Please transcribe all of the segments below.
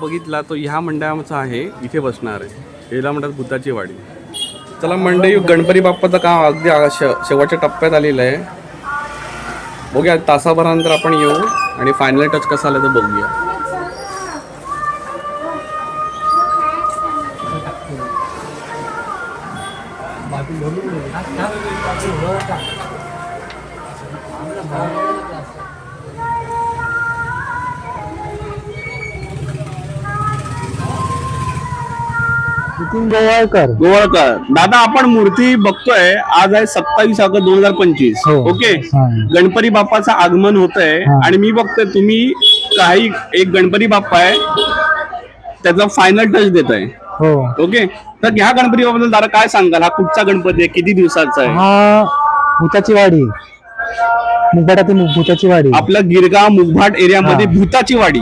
बघितला तो ह्या मंडळाचा आहे इथे बसणार आहे. याला म्हणतात भूताची वाडी. चला मंडळी गणपती बाप्पाचं काम अगदी श शेवटच्या टप्प्यात आलेलं आहे. बघूया तासाभरानंतर आपण येऊ आणि फायनल टच कसा आला तर बघूया. नितीन गोवाळकर. गोवाळकर. दादा आपण मूर्ती बघतोय. आज आहे सत्तावीस ऑगस्ट दोन हजार पंचवीस. हो. ओके? हा. गणपती बाप्पाचं आगमन होत आहे हा. आणि मी बघतोय तुम्ही काही एक गणपती बाप्पा आहे. त्याचा फायनल टच देत आहे हो. ओके? तर ह्या गणपती बाबद्दल दादा काय सांगाल? हा कुठचा गणपती आहे? किती दिवसाचा आहे? हा भूताची वाडी. मुंबटातील भूताची वाडी. आपलं गिरगाव मुगभाट एरियामध्ये हा. भूताची वाडी.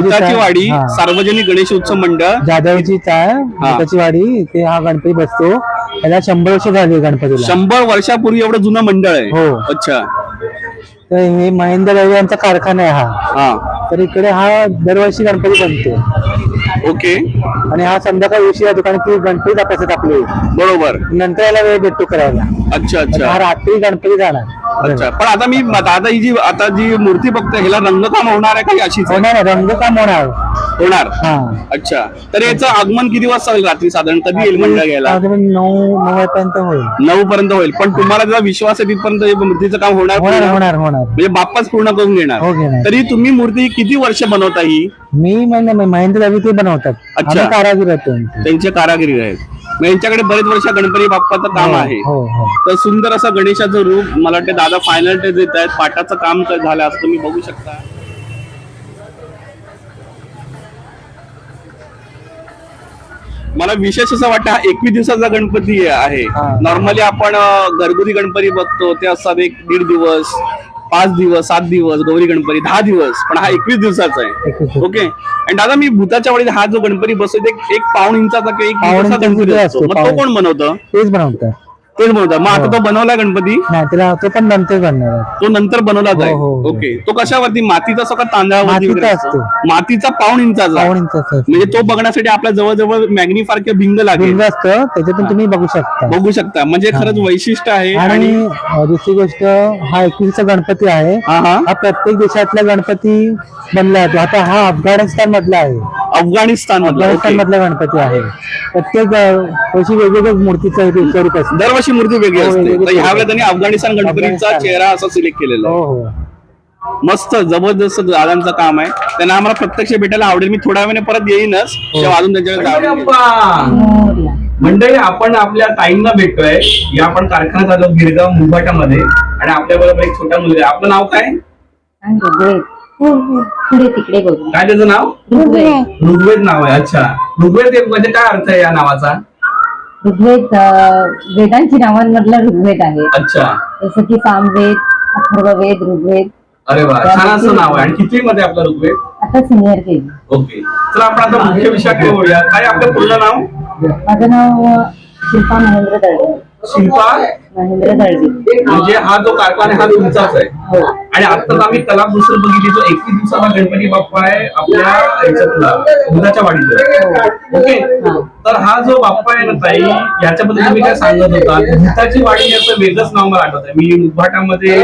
भूताची वाडी हा. सार्वजनिक गणेश उत्सव मंडळ. जाधवचीच आहे भूताची वाडी ते हा गणपती बसतो. त्याला शंभर वर्ष झाली गणपतीला. शंभर वर्षापूर्वी एवढं जुनं मंडळ आहे. हो. अच्छा. तर हे महेंद्र रवी यांचा कारखाना आहे हा. हा. तर इकडे हा दरवर्षी गणपती बनतो. ओके. आणि हा संध्याकाळी उशिरा दुकान की गणपती दाखवतात आपले. बरोबर. नंतर याला वेळ भेटतो करायला. अच्छा हा अच्छा रात्री गणपती जाणार. अच्छा. पण आता मी आता ही जी आता जी मूर्ती बघतोय ह्याला रंगकाम होणार आहे का ही अशीच? आहे? होणार आहे, रंगकाम होणार. होणार. हा. अच्छा. तर याचं आगमन किती वाजता होईल रात्री साधारण कधी येईल मंडळ घ्यायला. साधारण नऊ नऊ पर्यंत होईल. नऊ पर्यंत होईल. पण तुम्हाला जर विश्वास आहे तिथपर्यंत हे मूर्तीचं काम होणार होणार पूर्ण? होणार. होणार म्हणजे बाप्पाच पूर्ण करून घेणार. हो घेणार. तरी तुम्ही मूर्ती किती वर्ष बनवता ही? मी म्हणजे महेंद्र रवी ते बनवतात. अच्छा. आम्ही कारागीर होतो यांचे. त्यांचे कारागिरी आहेत. मग यांच्याकडे बरेच वर्ष गणपती बाप्पाचं काम आहे. हो हो. तर सुंदर असं गणेशाचं रूप मला वाटतं दादा फायनल टे देत आहेत. पाटाचं काम क- झालं असं तुम्ही बघू शकता. मला विशेष असं वाटतं हा एकवीस दिवसाचा गणपती आहे. हा. नॉर्मली आपण अं, घरगुती गणपती बघतो. ते असतात एक दीड दिवस. पाच दिवस सात दिवस गौरी गणपती दहा दिवस पण हा एकवीस दिवसाचा आहे. ओके आणि दादा मी भूताच्या वडील हा जो गणपती बसतो एक- एक पाऊण इंचाचा किंवा एक पाऊण दिवसाचा इंचाचा गणपती असतो, असतो मग तो पाऊण. कोण बनवतं? तेच बनवतात. तेच बनवतात मग आता तो बनवला गणपती? नाही तो पण नंतर बनणार आहे. तो नंतर बनवलाच आहे हो, हो, हो. ओके. तो कशावरती? मातीचा असो का तांदळावरती मातीचा वगैरे? असतो? असतो. मातीचा पाऊण इंचाचा? पाऊण इंचाचा असतो. म्हणजे तो बघण्यासाठी आपल्या जवळजवळ मॅग्निफार किंवा भिंग लागेल. भिंग असतं त्याच्यातून तुम्ही बघू शकता. बघू शकता. म्हणजे खरंच वैशिष्ट्य आहे आणि आणि अं, दुसरी गोष्ट हा एकवीसचा गणपती आहे. हा हा. हा प्रत्येक देशातला गणपती बनला जातो. आता हा अफगाणिस्तान मधला आहे. अफगाणिस्तान अफगाणिस्तान मधला गणपती आहे. प्रत्येक अं, वर्षी वेगवेगळ्या मूर्तीचं स्वरूप असतं दरवर्षी मूर्ती वेगळी हो, असते. वेगळी तर ह्या असते. वेळेला त्यांनी अफगाणिस्तान गणपतीचा अफगाणिस्तान. चेहरा असा सिलेक्ट केलेला हो आहे. हो मस्त जबरदस्त दादांचं काम आहे. त्यांना आम्हाला प्रत्यक्ष भेटायला आवडेल. मी थोड्या वेळाने परत येईनच. हो. तेव्हा अजून त्यांच्याकडे जाऊन येईन. मंडळी आपण आपल्या ताईंना भेटतोय. या आपण कारखान्यात आलो गिरगाव मुंबाटामध्ये. आणि आपल्या बरोबर एक छोटा मुलगा आहे. आपलं नाव काय? पुढे तिकडे बघू. काय त्याचं नाव? ऋग्वेद ऋग्वेद नाव आहे. अच्छा. ऋग्वेद हे म्हणजे काय अर्थ आहे या नावाचा? ऋग्वेद वेदांची नावांमधला ऋग्वेद आहे. अच्छा. जसं की सामवेद अथर्ववेद ऋग्वेद. अरे वा छान असं नाव आहे. आणि किती मध्ये आपलं ऋग्वेद? आता सिनियर केली. ओके. चला आपण आता मुख्य विषयाकडे वळूया काय आपलं पूर्ण नाव? माझं नाव शिल्पा महेंद्र दळवी. शिल्पा? महेंद्र म्हणजे हा जो कारखाना आहे हा तुमचाच आहे. हो. आणि आता आम्ही कला दुसरं बघितली जो एकवीस दिवसाचा गणपती बाप्पा आहे आपल्या ह्याच्यातला दुधाच्या वाडीचा ओके? तर हा जो बाप्पा आहे ना ताई याच्याबद्दल तुम्ही काय सांगत होता? भूताची वाडी याचं वेगळंच नाव मला आठवत आहे मी उभाटामध्ये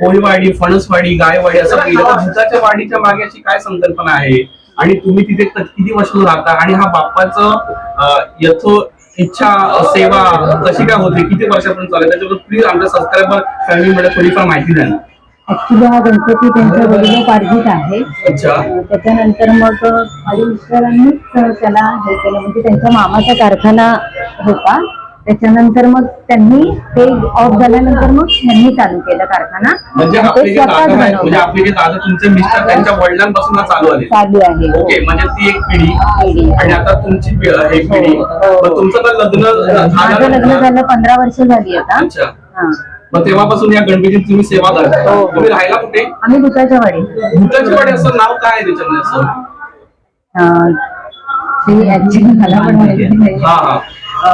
कोळीवाडी फणसवाडी गायवाडी असं पाहिलं. तर भूताच्या वाडीच्या मागे अशी काय संकल्पना आहे? आणि तुम्ही तिथे किती वर्ष राहता? आणि हा बाप्पाचं यथो इच्छा सेवा कशी काय होते? किती वर्षापर्यंत चालेल त्याच्याबद्दल प्लीज आमच्या सबस्क्रायबर फॅमिलीमध्ये थोडीफार माहिती द्या ना. ऍक्च्युली हा गणपती त्यांच्या वडिलोपार्जित आहे. अच्छा. त्याच्यानंतर मग माझ्या मिस्टरांनीच त्याला हे केलं. म्हणजे त्यांच्या मामाचा कारखाना होता. त्याच्यानंतर मग त्यांनी ते ऑफ झाल्यानंतर मग त्यांनी चालू केलं कारखाना. म्हणजे आपले ते जे स्वतःच दादा आहेत म्हणजे बनवलं. आपले जे दादा तुमचे मिस्टर त्यांच्या वडिलांपासून हा चालू आले. चालू आहे. हो. ओके म्हणजे ती एक पिढी. पिढी. आणि आता तुमची पि- एक पिढी. हो. मग तुमचं तर लग्न माझं लग्न झालं झालं पंधरा वर्ष झाली आता. अच्छा. हा. मग तेव्हापासून या गणपतीची तुम्ही सेवा करता हो. तुम्ही राहायला कुठे? आम्ही दुधाच्या वाडी. भूताची वाडी असं नाव काय आहे त्याच्यामध्ये असं? अं, ते ऍक्च्युली मला पण माहिती नाही. हा हा.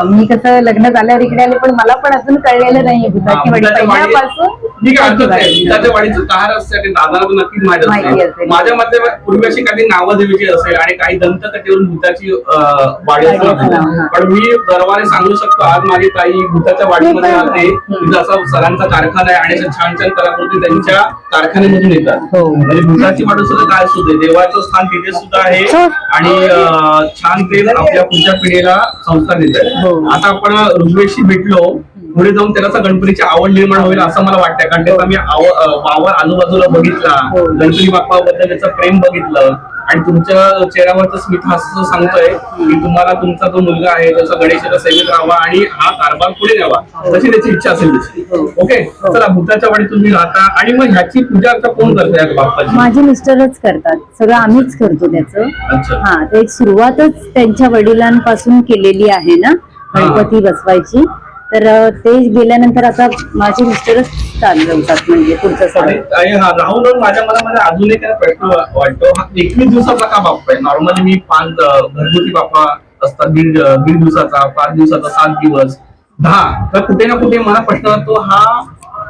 मी कसं लग्न झाल्यावर इकडे आले पण मला पण अजून कळलेलं नाहीये. भूताची वाडी भूताच्या वाडी- पहिल्यापासून ठीक आहे हरकत नाही भूताची वाडी. भूताच्या वाडीचं काय असतं ते दादाला तर नक्कीच माहीत असेल. माझ्या मते पूर्वी अशी काही नावदेवीची असेल आणि काही दंतकथेवरून भूताची वाडी असेल हा. पण मी दरबारे सांगू शकतो आज माझी ताई भूताच्या वाडीमध्ये राहते असा सरांचा कारखाना आहे आणि छान छान कलाकृती त्यांच्या कारखान्यामधून येतात हो. म्हणजे भूताची वाडी सुद्धा काय असू दे देवाचं स्थान तिथे सुद्धा आहे आणि अं, छान ते आपल्या पुढच्या पिढीला संस्कार देत हो. आहेत आता आपण ऋग्वेदशी भेटलो पुढे जाऊन त्याला असं गणपतीची आवड निर्माण होईल असं मला वाटतंय. कारण त्याचा मी वावर आजूबाजूला बघितला. हो. गणपती बाप्पाबद्दल त्याचं प्रेम बघितलं. आणि तुमच्या चेहऱ्यावरचं स्मित हास्य सांगतोय की तुम्हाला तुमचा जो मुलगा आहे त्याचा गणेशाचा सेवेत राहावा आणि हा कारभार पुढे न्यावा तशी त्याची इच्छा असेल तशी ओके? चला भूताच्या वाडी तुम्ही राहता आणि मग ह्याची पूजा आता कोण करतोय बाप्पाची? माझे मिस्टरच करतात. सगळं आम्हीच करतो त्याचं. अच्छा. हा ते सुरुवातच त्यांच्या वडिलांपासून केलेली आहे ना गणपती बसवायची. तर ते गेल्यानंतर आता माझे मिस्टरच चालवतात म्हणजे पुढचं सगळं. हा राहून माझ्या मनामध्ये अजून एक प्रश्न वाटतो. हा एकवीस दिवसाचा का बाप्पा आहे? नॉर्मली मी पाच घरगुती बाप्पा असतात. दीड दीड दिवसाचा पाच दिवसाचा सात दिवस. दहा. तर कुठे ना कुठे मला प्रश्न वाटतो हा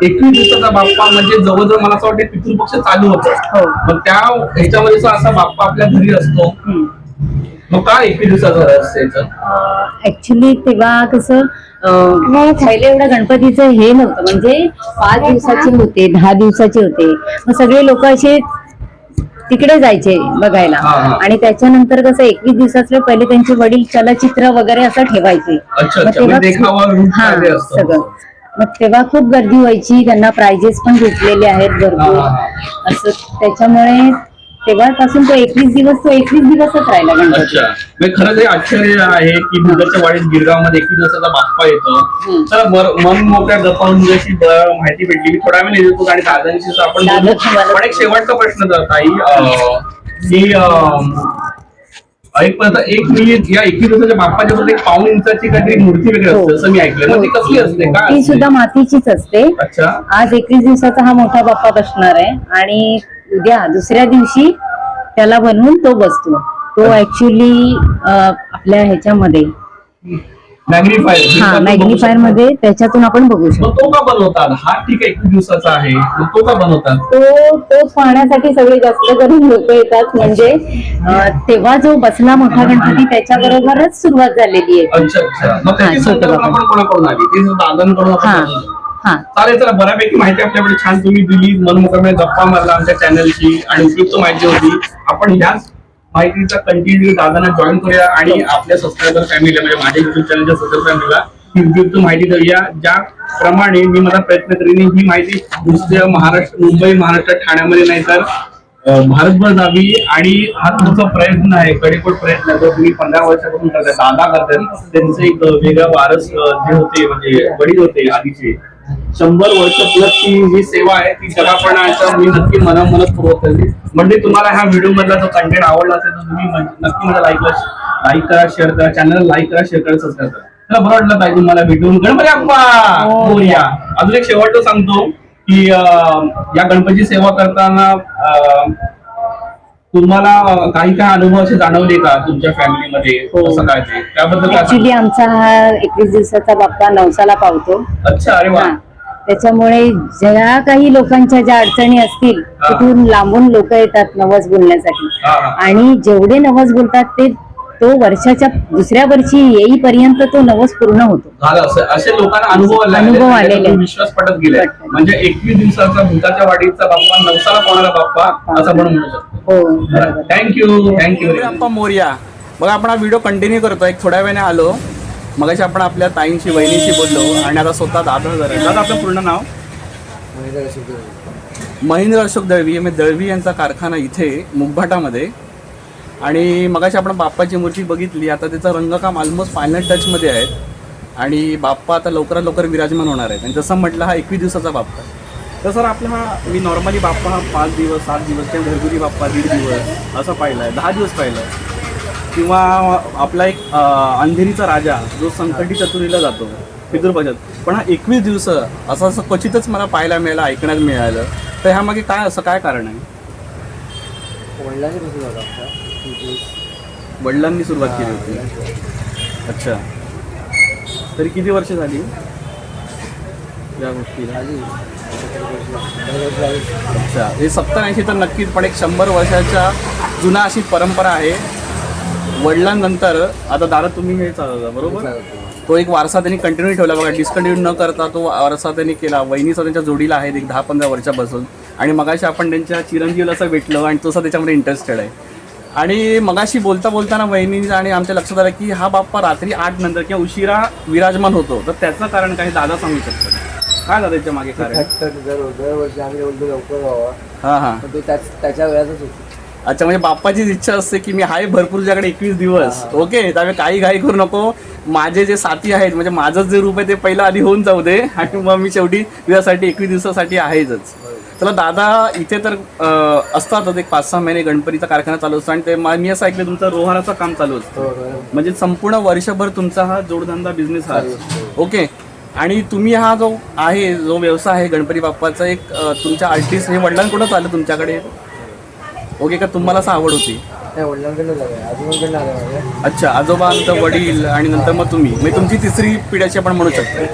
एकवीस दिवसाचा बाप्पा म्हणजे जवळजवळ मला असं वाटतं पितृपक्ष चालू होतो. मग त्या ह्याच्यामध्ये असा बाप्पा आपल्या घरी असतो. मग का एकवीस दिवसाचं रहस्य याचं? ऍक्च्युली तेव्हा कसं अं, पहिले एवढं गणपतीचं हे नव्हतं. म्हणजे पाच दिवसाचे होते दहा दिवसाचे होते. मग सगळे लोक असे तिकडे जायचे बघायला. हा, हा. आणि त्याच्यानंतर कसं एकवीस दिवसाचे पहिले त्यांचे वडील चलचित्र वगैरे असं ठेवायचे. अच्छा, मग अच्छा. म्हणजे देखावा हा काय असतं. सगळं. मग तेव्हा खूप गर्दी व्हायची त्यांना प्राइजेस पण भेटलेले आहेत भरपूर हा, हा, असं त्याच्यामुळे तेव्हापासून तो एकवीस दिवस तो एकवीस दिवसच राहिला गणपती. अच्छा. म्हणजे खरंच हे आश्चर्य आहे की भुजाच्या वाडीत गिरगावमध्ये एकवीस दिवसाचा बाप्पा येतो. तर बर- मन मोकळ्या जशी ब- माहिती भेटली. मी थोड्या वेळ येतो आणि दादांशी सुद्धा आपण बोलू. दादा तुम्हाला- पण एक शेवटचा प्रश्न तर ताई अं, की अं, एक पर्यंत एक मी या एकवीस दिवसाच्या बाप्पाच्या एक पाऊन इंचाची काहीतरी मूर्ती वगैरे असते असं मी ऐकलं मग ती कसली असते? काय ती? सुद्धा मातीचीच असते. अच्छा. आज एकवीस दिवसाचा हा मोठा बाप्पा बसणार आहे. आणि उद्या दुसऱ्या दिवशी त्याला बनवून तो बसतो. तो ऍक्च्युली आपल्या ह्याच्यामध्ये. मॅग्निफायर हा मॅग्निफायरमध्ये त्याच्यातून आपण बघू शकतो. तो का बनवतात? हा ठीक आहे दिवसाचा आहे. मग तो का बनवतात? तो तो पाहण्यासाठी सगळे जास्त करून लोक येतात. म्हणजे अं, तेव्हा जो बसला मोठा गणपती त्याच्या बरोबरच सुरुवात झालेली आहे. अच्छा अच्छा. मग त्याची छोटं संकल्पना बाबा. पण कोणाकडून आली. ती दादांकडून आपण हा. जाणून घेऊ. चालेल चला बऱ्यापैकी माहिती आपल्याकडे छान तुम्ही दिली. मनमोकळ्याने गप्पा मारला आमच्या चॅनलची आणि उपयुक्त माहिती होती. आपण ह्याच माहितीचा कंटिन्यू दादांना जॉईन करूया आणि आपल्या सबस्क्रायबर फॅमिली म्हणजे माझ्या युट्यूब चॅनलच्या सबस्क्रायबर फॅमिलीला ही उपयुक्त माहिती देऊया. ज्याप्रमाणे मी मला प्रयत्न करीन ही माहिती दुसऱ्या महाराष्ट्र मुंबई महाराष्ट्र ठाण्यामध्ये नाही तर भारतभर जावी. आणि हा तुमचा प्रयत्न आहे कडेकोट प्रयत्न जो तुम्ही पंधरा वर्षापासून करताय दादा करताय त्यांचं एक वेगळं वारस जे होते म्हणजे वडील होते आधीचे शंभर वर्ष प्लस ती जी सेवा आहे ती जगापणाचा मी नक्की मना मनत पूर्वक करते म्हणजे तुम्हाला ह्या व्हिडिओ मधला जो कंटेंट आवडला असेल तर तुम्ही नक्की मला लाईक लाईक करा शेअर करा चॅनल लाईक करा शेअर करा सबस्क्राईब करा. मला बरं वाटलं ताई तुम्हाला भेटून गणपती अप्पा मोरया अजून एक शेवटचं सांगतो की या गणपती सेवा करताना तुम्हाला काही काही अनुभव असे जाणवले का तुमच्या फॅमिलीमध्ये हो. काय त्याबद्दल काय ऍक्च्युली आमचा हा एकवीस दिवसाचा बाप्पा नवसाला पावतो सांगा? अच्छा अरे वा हा. त्याच्यामुळे ज्या काही लोकांच्या ज्या अडचणी असतील हा. तिथून लांबून लोक येतात नवस बोलण्यासाठी हा, हा. आणि जेवढे नवस बोलतात ते तो वर्षाच्या दुसऱ्या वर्षी येईपर्यंत तो नवस पूर्ण होतो. झालं असं. लोकांना अनुभव आले अनुभव आलेले. विश्वास पटत पटत. म्हणजे एकवीस दिवसाचा भूताच्या वाडीचा बाप्पा नवसाला पावणारा बाप्पा? असं आपण म्हणू शकतो. हो थँक्यू थँक्यू बाप्पा मोर्या. बघा आपण हा व्हिडिओ कंटिन्यू करतो एक थोड्या वेळाने आलो. मगाशी आपण आपल्या ताईंशी वहिनीशी बोललो. आणि आता स्वतः दादा दादा आपलं पूर्ण नाव? महेंद्र अशोक दळवी. दळवी. यांचा कारखाना इथे मुंभाटामध्ये आणि मगाशी आपण बाप्पाची मूर्ती बघितली आता त्याचं रंगकाम ऑलमोस्ट फायनल टचमध्ये आहेत आणि बाप्पा आता लवकरात लवकर विराजमान होणार आहेत. आणि जसं म्हटलं हा एकवीस दिवसाचा बाप्पा. आहे. तर सर आपला हा मी नॉर्मली बाप्पा हा पाच दिवस सात दिवस किंवा घरगुती बाप्पा दीड दिवस असं पाहिलं आहे दहा दिवस पाहिलं आहे किंवा आपला एक अंधेरीचा राजा जो संकटी चतुरीला जातो पितृपक्षात पण हा एकवीस दिवस असं असं क्वचितच मला पाहायला मिळालं ऐकण्यात मिळालं. तर ह्यामागे काय असं काय कारण आहे? वडिलांनी सुरुवात केली होती. अच्छा. तरी किती वर्ष झाली? या गोष्टीला? अच्छा. हे सत्तर ऐंशी तर नक्कीच पण एक शंभर वर्षाच्या जुना अशी परंपरा आहे. वडिलांनंतर आता दादा तुम्ही हे चालवता बरोबर? तो एक वारसा त्यांनी कंटिन्यू ठेवला बघा. डिस्कंटिन्यू न करता तो वारसा त्यांनी केला. वहिनीचा त्यांच्या जोडीला आहेत एक दहा पंधरा वर्षापासून. आणि मगाशी आपण त्यांच्या चिरंजीवला असं भेटलो आणि तसं त्याच्यामध्ये इंटरेस्टेड आहे. आणि मगाशी बोलता बोलताना वहिनी आणि आमच्या लक्षात आलं की हा बाप्पा रात्री आठ नंतर किंवा उशिरा विराजमान होतो. तर त्याचं कारण काही दादा सांगू शकतात काय दादा त्याच्यामागे कारण? दरवर्षी आम्ही बोलतो लवकर व्हावा हां हां. पण तो त्याच त्याच्या वेळातच होतो. अच्छा म्हणजे बाप्पाचीच इच्छा असते की मी आहे भरपूर तुझ्याकडे एकवीस दिवस. ओके त्यामुळे काही घाई करू नको. माझे जे साथी आहेत म्हणजे माझं जे रूप आहे ते पहिलं आधी होऊन जाऊ दे. आणि मग मी शेवटी तुझ्यासाठी एकवीस दिवसासाठी आहेच चला दादा इथे तर असतातच एक पाच सहा महिने गणपतीचा कारखाना चालू असतो आणि ते मा- असं ऐकलं तुमचं रोहाराचं काम चालू असतं. म्हणजे संपूर्ण वर्षभर तुमचा हा जोडधंदा बिझनेस हा ओके. आणि तुम्ही हा जो आहे जो व्यवसाय आहे गणपती बाप्पाचा एक तुमच्या आर्टिस्ट हे वडिलांकडूनच आलं तुमच्याकडे? ओके का तुम्हाला असं आवड होती? अच्छा आजोबा नंतर वडील आणि नंतर मग तुम्ही. म्हणजे तुमची तिसरी पिढ्याची आपण म्हणू शकतो.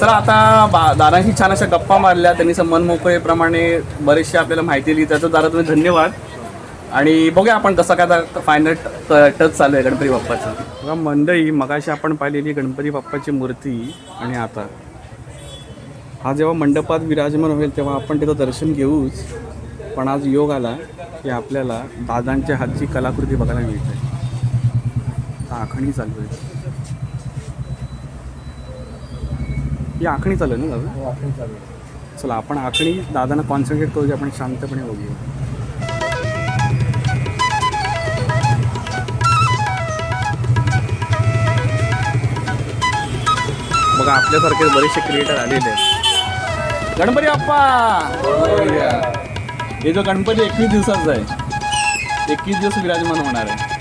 तर आता बा दादांशी छान अशा गप्पा मारल्या. त्यांनी मन मोकळेप्रमाणे बरेचसे आपल्याला माहिती दिली. त्याचं दादा तुम्ही धन्यवाद. आणि बघूया आपण कसं काय फायनल टच चालू आहे गणपती बाप्पाचं. बघा मंडळी मगाशी आपण पाहिलेली गणपती बाप्पाची मूर्ती आणि आता. हा जेव्हा मंडपात विराजमान होईल तेव्हा आपण तिथं दर्शन घेऊच. पण आज योग आला. की आपल्याला दादांच्या हातची कलाकृती बघायला मिळते. आखणी चालू आहे. ही आखणी चालू आहे ना दादा? आपण चालू आहे. चला आपण आखणी दादांना कॉन्सन्ट्रेट करू आपण शांतपणे बघूया. बघा आपल्यासारखे बरेचसे क्रिएटर आलेले आहेत. गणपती बाप्पा! हे जो गणपती एकवीस दिवसाचा आहे एकवीस दिवस विराजमान होणार आहे.